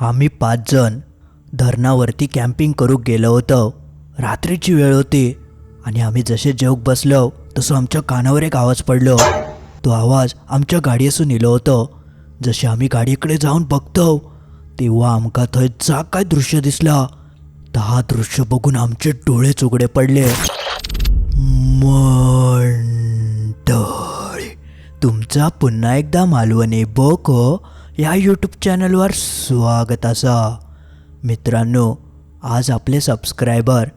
आम्ही पाच जण धरणावरती कॅम्पिंग करू गेलो होतो. रात्रीची वेळ होती आणि आम्ही जसे जेवक बसलो तसं आमच्या कानावर एक आवाज पडलो. तो आवाज आमच्या गाडीसून येलो होतो. जसे आम्ही गाडीकडे जाऊन बघतो तेव्हा आमका थंय जा काय दृश्य दिसला. तर हा दृश्य बघून आमचे डोळे चुगडे पडले. मंडळी तुमचा पुन्हा एकदा मालवणी बोको या यूट्यूब चॅनलवर स्वागत असा. मित्रांनो आज आपले सबस्क्रायबर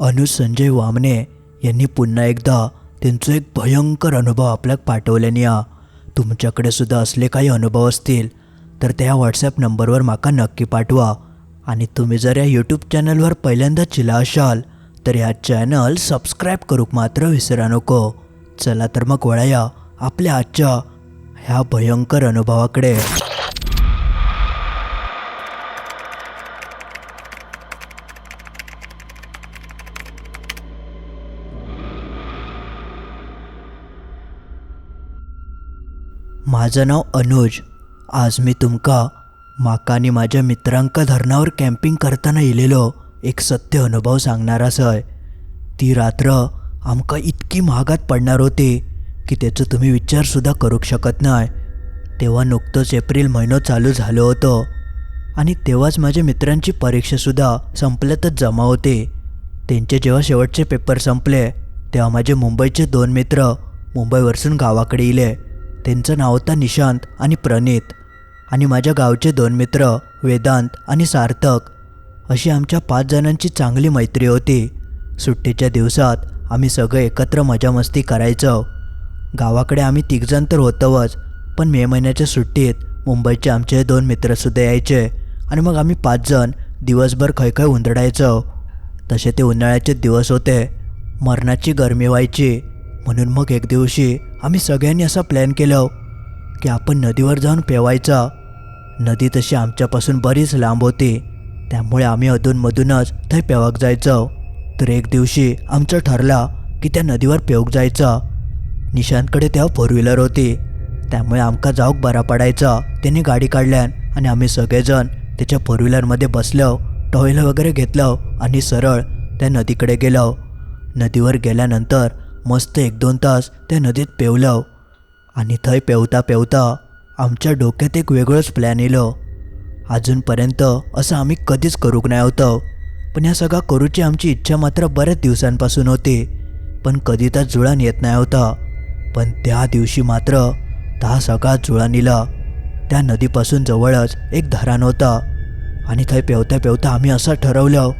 अनु संजय वामने यांनी पुन्हा एकदा त्यांचा एक भयंकर अनुभव आपल्याक पाठवल्याने या. तुमच्याकडे सुद्धा असले काही अनुभव असतील तर त्या व्हॉट्सॲप नंबरवर माका नक्की पाठवा. आणि तुम्ही जर या यूट्यूब चॅनलवर पहिल्यांदा चिला असाल तर ह्या चॅनल सबस्क्राईब करूक मात्र विसरा नको. चला तर मग वळूया आपल्या आजच्या ह्या भयंकर अनुभवाकडे. माझं नाव अनुज. आज मी तुमका माका आणि माझ्या मित्रांका धरणावर कॅम्पिंग करताना येलेलो एक सत्य अनुभव सांगणार असय. ती रात्र आमका इतकी महागात पडणार होती की त्याचं तुम्ही विचारसुद्धा करू शकत नाही तेव्हा नुकतंच एप्रिल महिनो चालू झालो होतो आणि तेव्हाच माझ्या मित्रांची परीक्षासुद्धा संपल्यातच जमा होते. त्यांचे जेव्हा शेवटचे पेपर संपले तेव्हा माझे मुंबईचे दोन मित्र मुंबईवरसून गावाकडे इले. त्यांचं नाव होतं निशांत आणि प्रणित. आणि माझ्या गावचे दोन मित्र वेदांत आणि सार्थक अशी आमच्या पाच जणांची चांगली मैत्री होती. सुट्टीच्या दिवसात आम्ही सगळे एकत्र मजामस्ती करायचो. गावाकडे आम्ही तिघजण तर होतोच पण मे महिन्याच्या सुट्टीत मुंबईचे आमचे दोन मित्रसुद्धा यायचे आणि मग आम्ही पाचजण दिवसभर खय खै उंदडायचो तसे ते उन्हाळ्याचे दिवस होते. मरणाची गरमी व्हायची. म्हणून मग एक दिवशी आम्ही सगळ्यांनी असा प्लॅन केलं हो, की आपण नदीवर जाऊन पेवायचा. नदी तशी आमच्यापासून बरीच लांब होती त्यामुळे आम्ही अधूनमधूनच थंय पेवाक जायचो. तर एक दिवशी आमचं ठरला की त्या नदीवर पेवक जायचा. निशांतकडे तेव्हा फोर व्हीलर होती त्यामुळे आमका जाऊक बरा पडायचा. त्याने गाडी काढल्यान आणि आम्ही सगळेजण त्याच्या फोर व्हीलरमध्ये बसलो टॉयल वगैरे घेतलं आणि सरळ त्या नदीकडे गेलो. नदीवर गेल्यानंतर मस्त एक दोन तास त्या नदीत पेवलं. आणि थंय पेवता पेवता आमच्या डोक्यात एक वेगळंच प्लॅन इलं अजूनपर्यंत असं आम्ही कधीच करूक नाही होतं. पण या सगळा करूची आमची इच्छा मात्र बऱ्याच दिवसांपासून होती. पण कधी तर जुळण येत नाही होता. पण त्या दिवशी मात्र त्या सगळा जुळण इला त्या नदीपासून जवळच एक धरण होता. आणि थंय पेवता पेवता आम्ही असं ठरवलं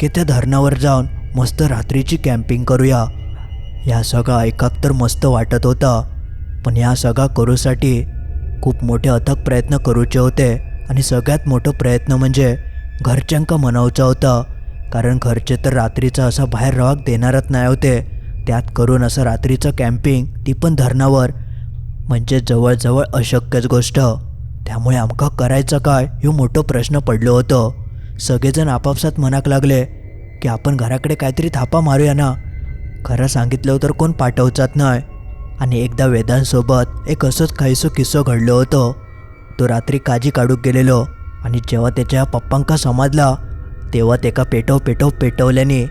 की त्या धरणावर जाऊन मस्त रात्रीची कॅम्पिंग करूया. ह्या सगळा ऐकाक तर मस्त वाटत होता. पण या सगळा करूसाठी खूप मोठे अथक प्रयत्न करूचे होते आणि सगळ्यात मोठं प्रयत्न म्हणजे घरच्यांका म्हणावचा होता. कारण घरचे तर रात्रीचा असा बाहेर रावाक देणारच नाही होते. त्यात करून असं रात्रीचं कॅम्पिंग ती पण धरणावर. म्हणजे जवळजवळ अशक्यच गोष्ट. त्यामुळे आमका करायचं काय ह्यो मोठं प्रश्न पडलो होतं. सगळेजण आपापसात म्हणाक लागले की आपण घराकडे काहीतरी थापा मारूया ना. खरं सांगितलं तर कोण पाठवचात नाही आणि एकदा वेदांसोबत एक असंच काहीसो किस्सो घडलो होतो. तो रात्री काजी काढूक गेलेलो आणि जेव्हा त्याच्या पप्पांका समजला तेव्हा त्याका पेटव पेटव पेटवल्याने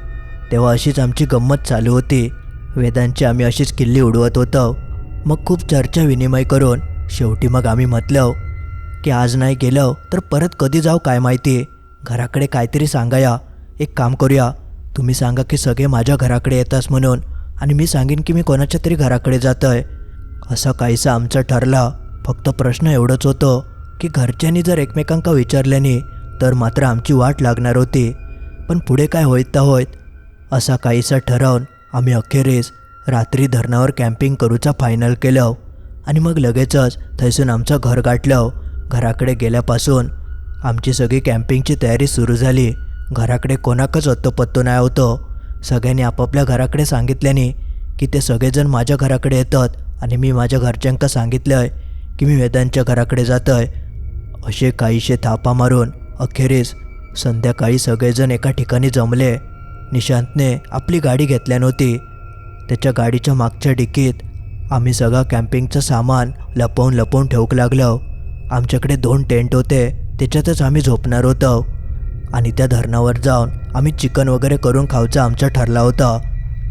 तेव्हा अशीच आमची गंमत चालू होती. वेदांची आम्ही अशीच किल्ली उडवत होतो. मग खूप चर्चा विनिमय करून शेवटी मग आम्ही म्हटलं की आज नाही गेलं तर परत कधी जाऊ काय माहिती? घराकडे काहीतरी सांगाया. एक काम करूया. तुम्ही सांगा की सगळे माझ्या घराकडे येतास म्हणून आणि मी सांगेन की मी कोणाच्या तरी घराकडे जातोय. असं काहीसं आमचं ठरला. फक्त प्रश्न एवढंच होतं की घरच्यांनी जर एकमेकांका विचारल्याने तर मात्र आमची वाट लागणार होती. पण पुढे काय होईत तर होईत? असा काहीसा ठरवून आम्ही अखेरीस रात्री धरणावर कॅम्पिंग करूचा फायनल केलं आणि मग लगेचच थैसून आमचं घर गाठलं. घराकडे गेल्यापासून आमची सगळी कॅम्पिंगची तयारी सुरू झाली. घराकडे कोणाकच अत्तो पत्तो नाही होतो. सगळ्यांनी आपापल्या घराकडे सांगितल्याने की ते सगळेजण माझ्या घराकडे येतात आणि मी माझ्या घरच्यांका सांगितलं आहे की मी वेदांच्या घराकडे जातोय. असे काहीशे थापा मारून अखेरीस संध्याकाळी सगळेजण एका ठिकाणी जमले. निशांतने आपली गाडी घेतल्या नव्हती. त्याच्या गाडीच्या मागच्या डिकीत आम्ही सगळा कॅम्पिंगचं सामान लपवून लपवून ठेवूक लागलो. आमच्याकडे दोन टेंट होते त्याच्यातच आम्ही झोपणार होतो. आणि त्या धरणावर जाऊन आम्ही चिकन वगैरे करून खायचं आमचं ठरला होता.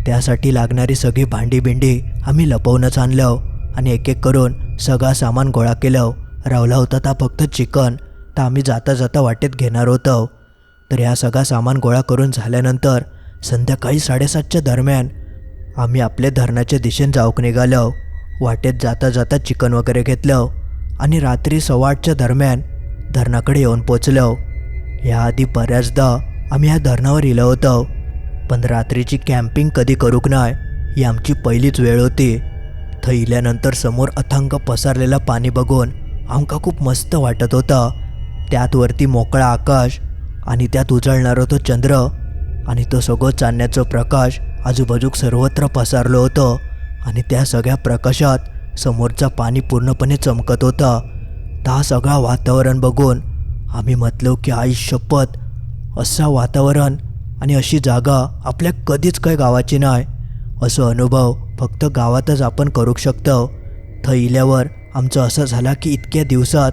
त्यासाठी लागणारी सगळी भांडी बिंडी आम्ही लपवूनच आणलं आणि एक एक करून सगळा सामान गोळा केलं रावला होता ता फक्त चिकन. तर आम्ही जाता जाता वाटेत घेणार होतो. तर ह्या सगळा सामान गोळा करून झाल्यानंतर संध्याकाळी साडेसातच्या दरम्यान आम्ही आपल्या धरणाच्या दिशेने जाऊक निघालो वाटेत जाता जाता चिकन वगैरे घेतलं आणि रात्री सव्वा आठच्या दरम्यान धरणाकडे येऊन पोचलो याआधी बऱ्याचदा आम्ही ह्या धरणावर इलं होतो. पण रात्रीची कॅम्पिंग कधी करूक नाही ही आमची पहिलीच वेळ होती. थं इल्यानंतर समोर अथांग पसरलेलं पाणी बघून आमका खूप मस्त वाटत होतं. त्यात वरती मोकळा आकाश आणि त्यात उजळणारा तो चंद्र आणि तो सगळं चांदण्याचा प्रकाश आजूबाजूक सर्वत्र पसरलं होतं आणि त्या सगळ्या प्रकाशात समोरचा पाणी पूर्णपणे चमकत होता. त्या सगळा वातावरण बघून आम्ही म्हटलो की आई शपथ असा वातावरण आणि अशी जागा आपल्या कधीच काय गावाची नाही. असं अनुभव फक्त गावातच आपण करू शकतो. थं इल्यावर आमचं असं झालं की इतक्या दिवसात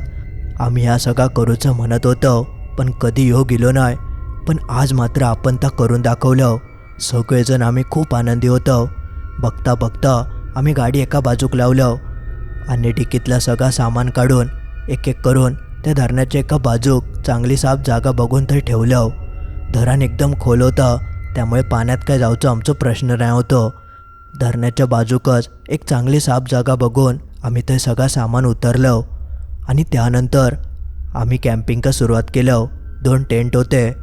आम्ही ह्या सगळा करूचं म्हणत होतो पण कधी ह्यो गेलो नाही. पण आज मात्र आपण त्या करून दाखवलं. सगळेजण आम्ही खूप आनंदी होतो. बघता बघता आम्ही गाडी एका बाजूक लावलं. आणि डिकीतला सगळा सामान काढून एक एक करून त्या धरणाच्या एका बाजूक चांगली साफ जागा बघून थंय ठेवलं धरण एकदम खोल होतं त्यामुळे पाण्यात काय जाऊचं आमचं प्रश्न नाही होतो. धरणाच्या बाजूकच एक चांगली साफ जागा बघून आम्ही ते सगळं सामान उतरलं आणि त्यानंतर आम्ही कॅम्पिंगला सुरुवात केलं दोन टेंट होते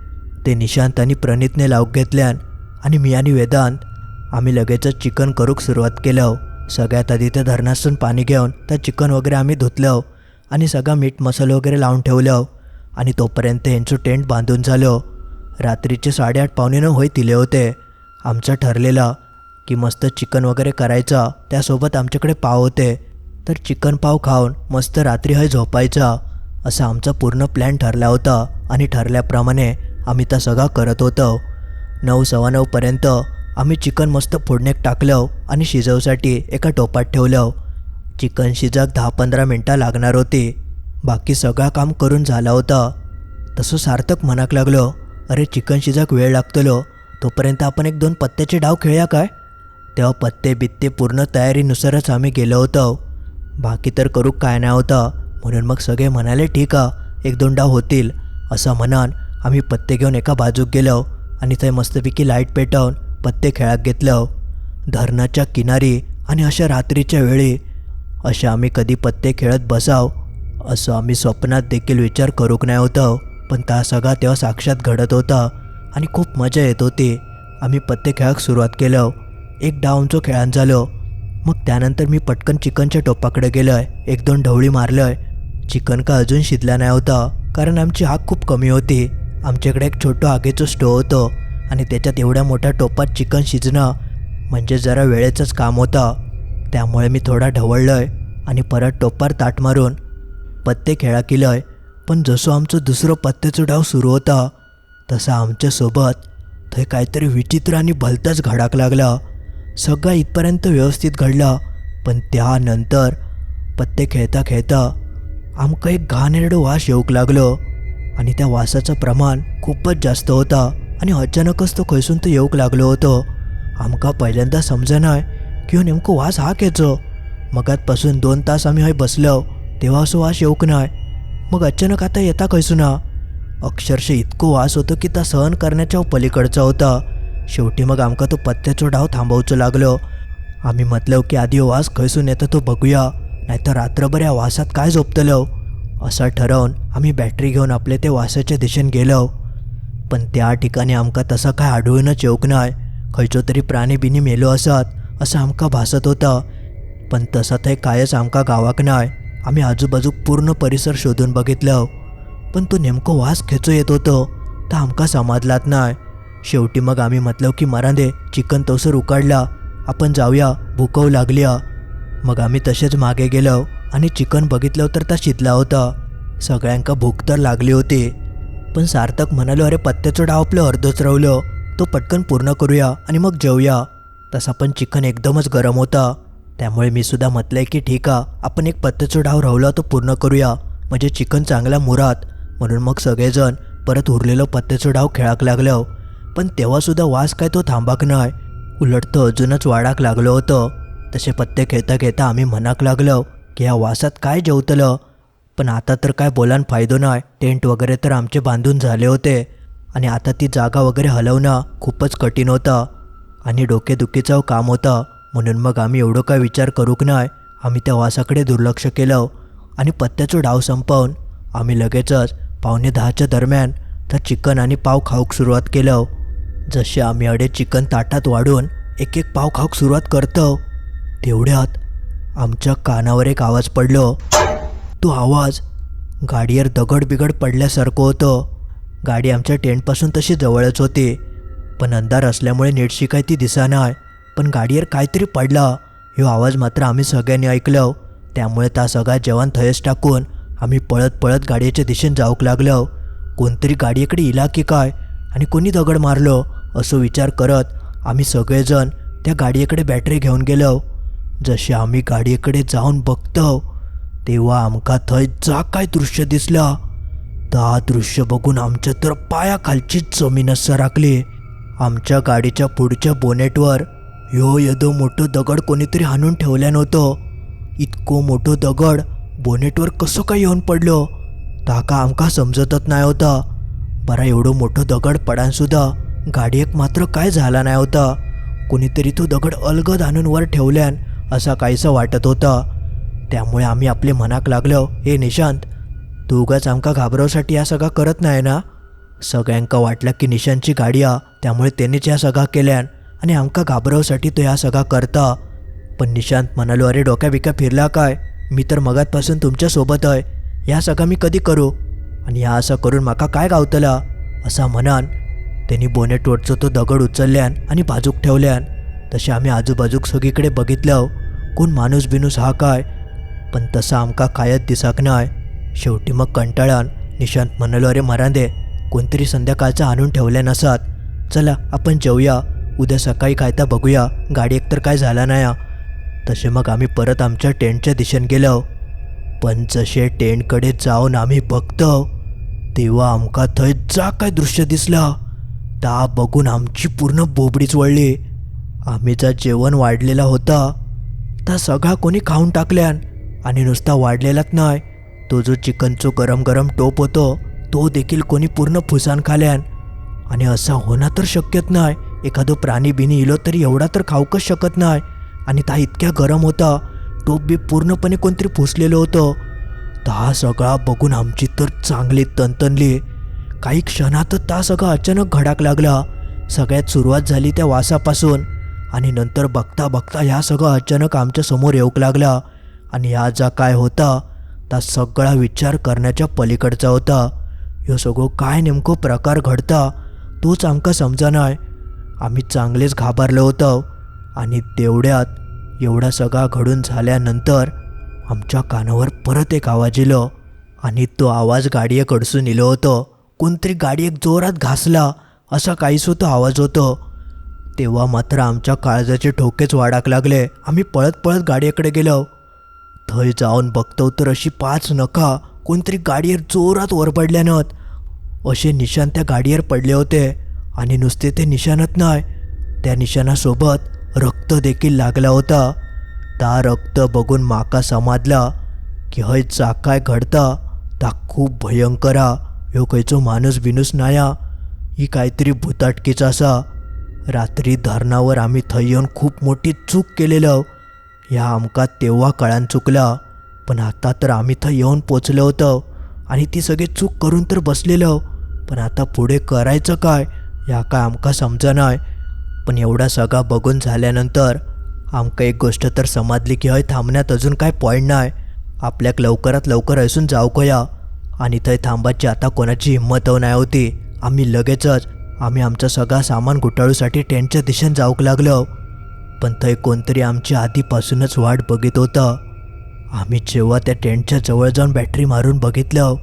ते निशांत आणि प्रणितने लावून घेतल्यान आणि मी आणि वेदांत आम्ही लगेचच चिकन करूक सुरुवात केलं सगळ्यात आधी त्या धरणातून पाणी घेऊन त्या चिकन वगैरे आम्ही धुतलं आणि सगळा मीठ मसाला वगैरे लावून ठेवलं आणि तोपर्यंत यांचं टेंट बांधून झालं. रात्रीचे साडेआठ पावणे नऊ होई दिले होते. आमचं ठरलेलं की मस्त चिकन वगैरे करायचं त्यासोबत आमच्याकडे पाव होते. तर चिकन पाव खाऊन मस्त रात्री हय झोपायचा असा आमचा पूर्ण प्लॅन ठरला होता. आणि ठरल्याप्रमाणे आम्ही तर सगळा करत होतो. नऊ सव्वा नऊपर्यंत आम्ही चिकन मस्त फोडण्यात टाकलं आणि शिजवसाठी एका टोपात ठेवलं. चिकन शिजाक दहा पंधरा मिनटं लागणार होती. बाकी सगळा काम करून झाला होता. तसं सार्थक म्हणाक लागलो अरे चिकन शिजाक वेळ लागतलो तोपर्यंत आपण एक दोन पत्त्याचे डाव खेळूया काय? तेव्हा पत्ते बित्ते पूर्ण तयारीनुसारच आम्ही गेलो होतो. बाकी तर करू काय नाही होतं. म्हणून मग सगळे म्हणाले ठीक आहे एक दोन डाव होतील. असं म्हणान आम्ही पत्ते घेऊन एका बाजूक गेलो आणि ते मस्तपैकी लाइट पेटवून पत्ते खेळात घेतलं. धरणाच्या किनारी आणि अशा रात्रीच्या वेळी अशा आम्ही कधी पत्ते खेळत बसाव असं आम्ही स्वप्नात देखील विचार करूक नाही होतं पण त्या सगळा तेव्हा साक्षात घडत होता आणि खूप मजा येत होती. आम्ही पत्ते खेळाक सुरुवात केलं. एक डाऊनचं खेळान झालं. मग त्यानंतर मी पटकन चिकनच्या टोपाकडे गेलोय. एक दोन ढवळी मारलोय. चिकन का अजून शिजला नाही होता कारण आमची आग खूप कमी होती. आमच्याकडे एक छोटं आगीचं स्टोव होतं आणि त्याच्यात एवढ्या मोठ्या टोपात चिकन शिजणं म्हणजे जरा वेळेचंच काम होतं. त्यामुळे मी थोडा ढवळलोय आणि परत टोपार ताट मारून पत्ते खेळा केलंय. पण जसं आमचं दुसरं पत्त्याचं डाव सुरू होता तसा आमच्यासोबत थंय काहीतरी विचित्र आणि भलताच घडाक लागला. सगळं इथपर्यंत व्यवस्थित घडलं पण त्यानंतर पत्ते खेळता खेळता आमका एक घाणेरडं वास येऊक लागलो आणि त्या वासाचं प्रमाण खूपच जास्त होता आणि अचानकच तो खैसून तो येऊक लागलो होतो. आमका पहिल्यांदा समजेनाय किंवा नेमकं वास हा खेचो मगातपासून दोन तास आम्ही हय बसलो तेव्हा असं वास येऊक नाय. मग अचानक आता येता खैसूना अक्षरशः इतकं वास होतो की ता सहन करण्याच्या पलीकडचा होता. शेवटी मग आमका तो पत्त्याचो डाव थांबवचो लागलो. आम्ही म्हटलं की आधी हो वास खैसून येतो तो बघूया नाहीतर रात्रभर या वासात काय झोपतलो? असं ठरवून आम्ही बॅटरी घेऊन आपले ते वासाच्या दिशेने गेलो. पण त्या ठिकाणी आमका तसं काय आढळूनच येऊक नाय. खंयचो तरी प्राणी बिनी मेलो असत. असं आमका भासत होतं. पण तसं थंय कायच आमका गावाक नाही आम्ही आजूबाजूक पूर्ण परिसर शोधून बघितलं. पण तो नेमकं वास खेचो येत होतो. तर आमका समाजलात नाही शेवटी मग आम्ही म्हटलं की मरांदे चिकन तवसर उकाडला. आपण जाऊया भुकव लागल्या. मग आम्ही तसेच मागे गेलो आणि चिकन बघितलं तर त्या शिजला होता. सगळ्यांका भूक तर लागली होती. पण सार्थक म्हणालो अरे पत्त्याचं डाव आपलं अर्धच रावलं. तो पटकन पूर्ण करूया आणि मग जेवूया तसा पण चिकन एकदमच गरम होता. त्यामुळे मी सुद्धा म्हटलंय की ठीक आहे आपण एक पत्त्याचं डाव रावला तो पूर्ण करूया. म्हणजे चिकन चांगल्या मुरात. म्हणून मग सगळेजण परत उरलेलं पत्त्याचं डाव खेळाक लागलं. पण तेव्हासुद्धा वास काय तो थांबाक नाही उलट तो अजूनच वाढाक लागलो होतं. तसे पत्ते खेळता खेळता आम्ही म्हणाक लागलो की या वासात काय जेवतलं? पण आता तर काय बोलान फायदो नाही टेंट वगैरे तर आमचे बांधून झाले होते. आणि आता ती जागा वगैरे हलवणं खूपच कठीण होतं. आणि डोकेदुखीचं काम होतं. म्हणून मग आम्ही एवढं काय विचार करूक नाही आम्ही त्या वासाकडे दुर्लक्ष केलं आणि पत्त्याचं डाव संपवून आम्ही लगेचच पावणे दहाच्या दरम्यान तर चिकन आणि पाव खाऊक सुरुवात केलं. जसे आम्ही अडे चिकन ताटात वाढून एक एक पाव खाऊक सुरुवात करतो तेवढ्यात आमच्या कानावर एक आवाज पडलो. तो आवाज गाडीवर दगड बिगड पडल्यासारखं होतं. गाडी आमच्या टेंटपासून तशी जवळच होती. पण अंधार असल्यामुळे नेटशी काय ती दिसा पण गाडीवर काहीतरी पडला. ह्यो आवाज मात्र आम्ही सगळ्यांनी ऐकलो त्यामुळे त्या सगळा जेवण थयस टाकून आम्ही पळत पळत गाडीच्या दिशेने जाऊक लागलो कोणतरी गाडीकडे इला की काय? आणि कोणी दगड मारलो? असं विचार करत आम्ही सगळेजण त्या गाडीकडे बॅटरी घेऊन गेलो जसे आम्ही गाडीकडे जाऊन बघतो तेव्हा आमका थंय जा काय दृश्य दिसलं. ता दृश्य बघून आमच्या तर पायाखालचीच जमीनच सरकली आमच्या गाडीच्या पुढच्या बोनेटवर ह्यो यदो मोठं दगड कोणीतरी हाणून ठेवल्या नव्हतं. इतको मोठं दगड बोनेटवर कसं काय येऊन पडलो? ताका आमका समजतच नाही होता. बरा एवढं मोठं दगड पडानसुद्धा गाडयेक मात्र काय झाला नाही होता. कोणीतरी तो दगड अलगद आणून वर ठेवल्यान असा काहीसा वाटत होता. त्यामुळे आम्ही आपले मनाक लागलो हे निशांत तू उगाच आमका घाबरवसाठी या सगळा करत नाही ना? सगळ्यांका वाटलं की निशांतची गाडी हा त्यामुळे त्यांनीच ह्या सगळा केल्यान आणि आमका घाबरवसाठी तो ह्या सगळा करता. पण निशांत म्हणालो अरे डोक्या बिक्या फिरला काय? मी तर मगातपासून तुमच्यासोबत आहे. ह्या सगळा मी कधी करू? आणि ह्या असं करून माका काय गावतला? असा म्हणान. त्यांनी बोनेटवरचं तो दगड उचलल्यान आणि बाजूक ठेवल्यान. तसे आम्ही आजूबाजूक सगळीकडे बघितलं कोण माणूस बिनूस हा काय? पण तसा आमका कायच दिसाक नाय. शेवटी मग कंटाळान निशांत म्हणालो अरे मरांदे कोणतरी संध्याकाळचं आणून ठेवल्या नसात. चला आपण जेवूया उद्या सकाळी काय तर बघूया. गाडी एकतर काय झाला नाही. तसे मग आम्ही परत आमच्या टेंटच्या दिशेने गेलो. पण जसे टेंटकडे जाऊन आम्ही बघतो तेव्हा आमका थंय जा काय दृश्य दिसला. ता बघून आमची पूर्ण बोबडीच वळली. आम्ही जा जेवण वाढलेला होता. ता सगळा कोणी खाऊन टाकल्यान. आणि नुसता वाढलेलाच नाही. तो जो चिकनचो गरम गरम टोप होतो तो देखील कोणी पूर्ण फुसान खाल्यान. आणि असा होणं तर शक्यच नाही. एखादं प्राणी बिनी इलो तरी एवढा तर खाऊकच शकत नाही. आणि ता इतक्या गरम होता टोप बी पूर्णपणे कोणतरी फुसलेलं होतं. तर हा सगळा बघून आमची तर चांगली तनतनली. काही क्षणातच ता सगळा अचानक घडाक लागला. सगळ्यात सुरुवात झाली त्या वासापासून. आणि नंतर बघता बघता ह्या सगळं अचानक आमच्यासमोर येऊक लागला. आणि ह्या जा काय होता ता सगळा विचार करण्याच्या पलीकडचा होता. ह्यो सगळो काय नेमको प्रकार घडता तोच आमका समजना आम्ही चांगलेच घाबरलो होतो आणि तेवढ्यात एवढा सगळा घडून झाल्यानंतर आमच्या कानावर परत एक आवाज इलो आणि तो आवाज गाडीकडसून इलो होतो. कोणतरी गाडी एक जोरात घासला असा काहीच होतो आवाज होतो. तेव्हा मात्र आमच्या काळजाचे ठोकेच वाढाक लागले. आम्ही पळत पळत गाडीकडे गेलो. थंय जाऊन बघतो तर अशी पाच नका कोणतरी गाडीवर जोरात ओरबडल्यानं असे निशाण त्या गाडीवर पडले होते. आणि नुसते ते निशाणच नाही त्या निशाणासोबत रक्त देखील लागला होता. ता रक्त बघून माका समाजला की हय जा काय घडता ता खूप भयंकर हा. ह्यो खंयचो माणूस बिनूस नाया ही काहीतरी भुताटकीच असा. रात्री धरणावर आम्ही थंय येऊन खूप मोठी चूक केलेलं. ह्या आमका तेव्हा कळान चुकला पण आता तर आम्ही थंय येऊन पोचलो होतो. आणि ती सगळी चूक करून तर बसलेलं. पण आता पुढे करायचं काय? या काय आमका समजनाय. पण एवढा सगळा बघून झाल्यानंतर आमका एक गोष्ट तर समजली की हय थांबण्यात अजून काय पॉईंट नाही आपल्याक लवकरात लवकर असून जाऊकया आणि थंय थांबायची आता कोणाची हिंमत नाही होती. आम्ही लगेचच आम्ही आमचं सगळा सामान घुटाळूसाठी टेंटच्या दिशेनं जाऊक लागलो. पण थंय कोणतरी आमची आधीपासूनच वाट बघित होतं. आम्ही जेव्हा त्या टेंटच्या जवळ जाऊन बॅटरी मारून बघितलं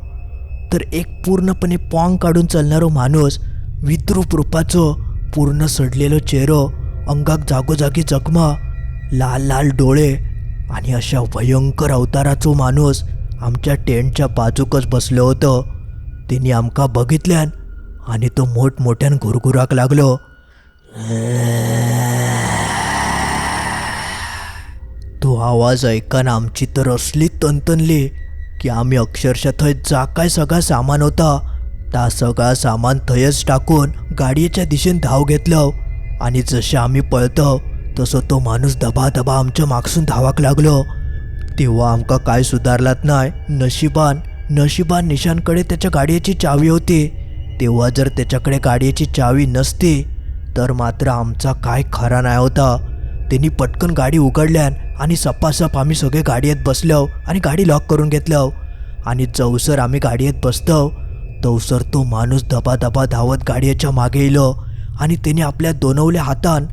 तर एक पूर्णपणे पॉंग काढून चालणारो माणूस विद्रूप रूपाचो पूर्ण सडलेलो चेहरो अंगाक जागोजागी जखमा लाल लाल डोळे आणि अशा भयंकर अवताराचो माणूस आमच्या टेंटच्या बाजूकच बसलो होतो. तिने आमका बघितल्यान आणि तो मोठमोठ्यान घुरघुराक लागलो. तो आवाज ऐकान आमची तर असली तनतनली की आम्ही अक्षरशः थंय जा काय सगळा सामान होता. ता सगळा सामान थंयच टाकून गाडयेच्या दिशेन धाव घेतलो आणि जसे आम्ही पळतो तसो तो माणूस दबा दबा आमच्या मागसून धावाक लागलो. तेव्हा आमका काय सुधारलात नाही नशिबान नशिबान निशानकडे त्याच्या गाडयेची चावी होती. तेव्हा जर त्याच्याकडे गाडयेची चावी नसती तर मात्र आमचा काय खरा नाही होता. त्यांनी पटकन गाडी उघडल्यान आणि सपासप आम्ही सगळे गाडयेत बसलो आणि गाडी लॉक करून घेतलं आणि जवसर आम्ही गाडयेत बसतो तवसर तो माणूस धबाधबा धावत गाडयेच्या मागे येलो आणि त्याने आपल्या दोनवल्या हातान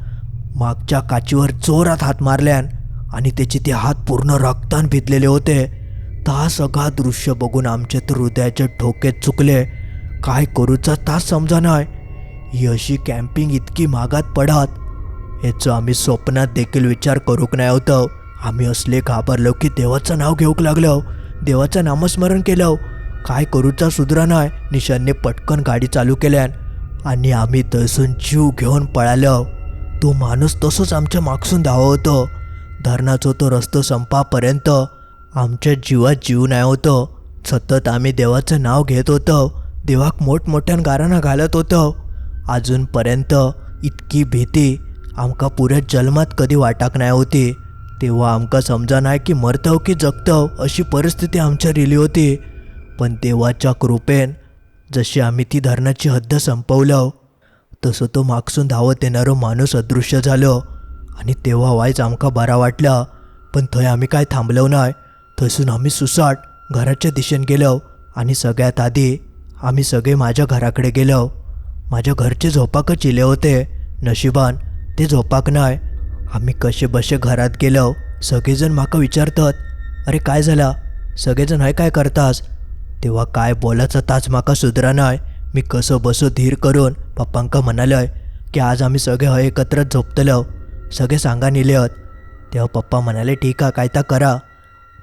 मागच्या काचीवर जोरात हात मारल्यान आणि त्याचे ते हात पूर्ण रक्तान भिजलेले होते. ता सगळा दृश्य बघून आमचे तर हृदयाचे ठोके चुकले. काय करूचा तास समजा नाही ही अशी कॅम्पिंग इतकी मागात पडात याचं आम्ही स्वप्नात देखील विचार करूक नाही होतं. आम्ही असले घाबरलो की देवाचं नाव घेऊक लागलो. देवाचं नामस्मरण केलं. काय करूचा सुधरा नाही. निशांनी पटकन गाडी चालू केल्यान. आणि आम्ही तसून जीव घेऊन पळालो. तो माणूस तसंच आमच्या मागसून धाव होतो. धरणाचो तो रस्तो संपापर्यंत आमच्या जीवात जीव नाही होतो. सतत आम्ही देवाचं नाव घेत होतो. देवाक मोठमोठ्यान गाराणा घालत होतो. अजूनपर्यंत इतकी भीती आमका पुऱ्या जन्मात कधी वाटाक नाही होती. तेव्हा आमका समजा नाही की मरतव की जगतव अशी परिस्थिती आमच्या रिली होती. पण देवाच्या कृपेन जशी आम्ही ती धरणाची हद्द संपवलं तसं तो मागसून धावत येणारो माणूस अदृश्य झालो. आणि तेव्हा वायच आमका बरा वाटला पण थंय आम्ही काय थांबलो नाही थंयसून आम्ही सुसाट घराच्या दिशेन गेलो आणि सगळ्यात आधी आम्ही सगळे माझ्या घराकडे गेलो माझ्या घरचे झोपाकच इले होते नशिबान ते झोपाक नाय. आम्ही कसे बसे घरात गेलो सगळेजण म्हाका विचारतात अरे काय झाला? सगळेजण हय काय करतास? तेव्हा काय बोलायचा ताच म्हाका सुधरा मी कसं बसो धीर करून पप्पांका म्हणालोय की आज आम्ही सगळे हय एकत्रच झोपतलो. सगळे सांगा नेले तेव्हा पप्पा म्हणाले ठीक आहे काय तर करा.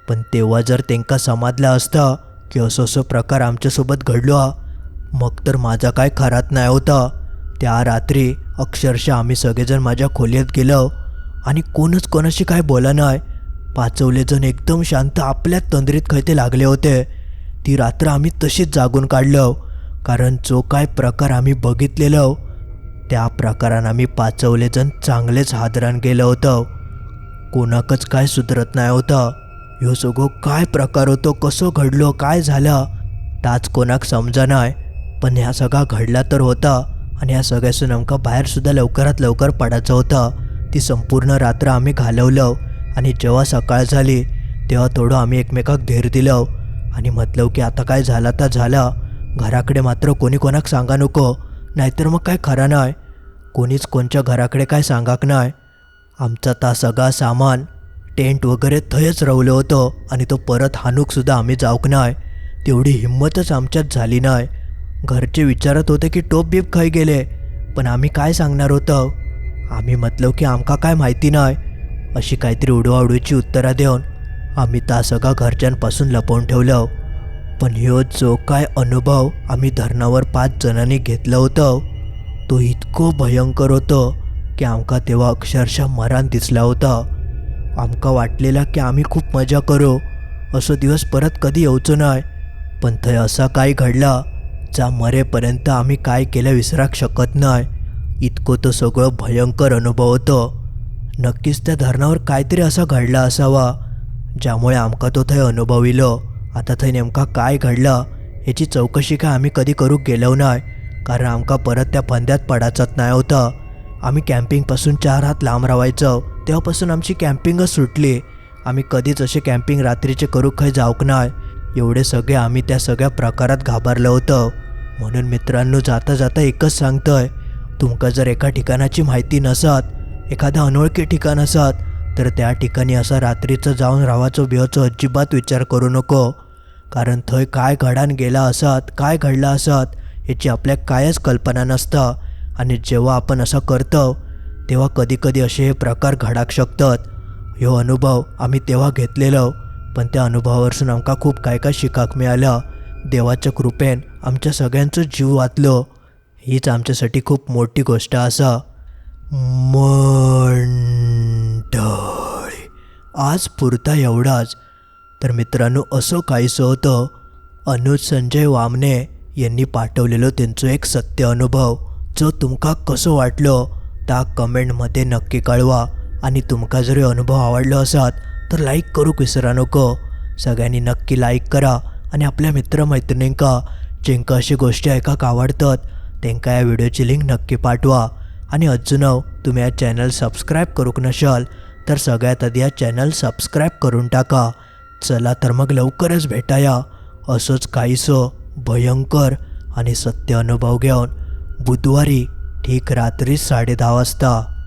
पण तेव्हा जर त्यांका समजलं असतं की असं असं प्रकार आमच्यासोबत घडलो हा मग तर माझा काय खरात नाही होता. त्या रात्री अक्षरशः आम्ही सगळेजण माझ्या खोलीत गेलो आणि कोणच कोणाशी काय बोला नाही पाचवले जण एकदम शांत आपल्याच तंद्रीत खैते लागले होते. ती रात्र आम्ही तशीच जागून काढलो कारण जो काय प्रकार आम्ही बघितलेलो त्या प्रकारानं आम्ही पाचवले जण चांगलेच हादरान गेलं होतं. कोणाकच काय सुधरत नाही होतं. ह्यो सगळं काय प्रकार होतो कसं घडलो काय झालं ताच कोणाक समजा नाही पण ह्या सगळा घडला तर होता. आणि ह्या सगळ्याचं नेमकं बाहेरसुद्धा लवकरात लवकर पडायचं होतं. ती संपूर्ण रात्र आम्ही घालवलं आणि जेव्हा सकाळ झाली तेव्हा थोडं आम्ही एकमेकाक धीर दिलं आणि म्हटलं की आता काय झालं तर झालं. घराकडे मात्र कोणी कोणाक सांगा नको नाहीतर मग काय खरं नाही. कोणीच कोणच्या घराकडे काय सांगाक नाही. आमचा ता सगळा सामान टेंट वगैरे थंयच रवलं होतं आणि तो परत हानूकसुद्धा आम्ही जाऊक नाही. तेवढी हिंमतच आमच्यात झाली नाही. घरचे विचारत होते की टोप बीप खाई गेले. पण आम्ही काय सांगणार होतं? आम्ही म्हटलं की आमका काय माहिती नाही. अशी काहीतरी उडवाउडवीची उत्तरं देऊन आम्ही ता सगळा घरच्यांपासून लपवून ठेवलं. पण ह्यो जो काय अनुभव आम्ही धरणावर पाच जणांनी घेतलं होतं तो इतको भयंकर होतो की आमका तेव्हा अक्षरशः मरण दिसला होता. आमका वाटलेला की आम्ही खूप मजा करू. असो दिवस परत कधी येऊचो नाही. पण थंय असा काय घडला चा मरेपर्यंत आम्ही काय केलं विसराक शकत नाही इतकं तो सगळं भयंकर अनुभव होतो. नक्कीच त्या धरणावर काहीतरी असा घडला असावा ज्यामुळे आमका तो थंय अनुभव इलो आता थंय नेमका काय घडला याची चौकशी काय आम्ही कधी करूक गेलो नाही कारण आमका परत त्या फंद्यात पडायचाच नाही होता. आम्ही कॅम्पिंगपासून चार हात लांब राहायचं तेव्हापासून आमची कॅम्पिंगच सुटली. आम्ही कधीच असे कॅम्पिंग रात्रीचे करू खंय जाऊक नाही. एवढे सगळे आम्ही त्या सगळ्या प्रकारात घाबरलो होतं. म्हणून मित्रांनो जाता जाता एकच सांगतोय. तुमका जर एका ठिकाणाची माहिती नसत एखादं अनोळखी ठिकाण असत तर त्या ठिकाणी असा रात्रीचं जाऊन रावाचो बिवाचो अजिबात विचार करू नको. कारण थंय काय घडान गेला असत काय घडलं असत याची आपल्या कायच कल्पना नसतं. आणि जेव्हा आपण असं करतो तेव्हा कधीकधी असे हे प्रकार घडाक शकतात. ह्यो अनुभव आम्ही तेव्हा घेतलेलो. पण त्या अनुभवावरसून आमकां खूप काय काय शिकाक मिळालं. देवाच्या कृपेन आमच्या सगळ्यांचो जीव वाचलो. हीच आमच्यासाठी खूप मोठी गोष्ट असा मंडळी आज पुरता एवढाच. तर मित्रांनो असं काहीसं होतं. अनुज संजय वामने यांनी पाठवलेलो त्यांचो एक सत्य अनुभव जो तुमका कसं वाटलो त्या कमेंटमध्ये नक्की कळवा. आणि तुमका जर अनुभव आवडलो असत तर लाईक करूक विसरा नको. सगळ्यांनी नक्की लाईक करा आणि आपल्या मित्रमैत्रिणींका जेंका अशी गोष्टी ऐकाक आवडतात तेंका या व्हिडिओची लिंक नक्की पाठवा. आणि अजूनव तुम्ही या चॅनल सबस्क्राईब करूक नशाल तर सगळ्यात आधी या चॅनल सबस्क्राईब करून टाका. चला तर मग लवकरच भेटाया. असंच काहीसं भयंकर आणि सत्य अनुभव घेऊन बुधवारी ठीक रात्री साडे दहा वाजता.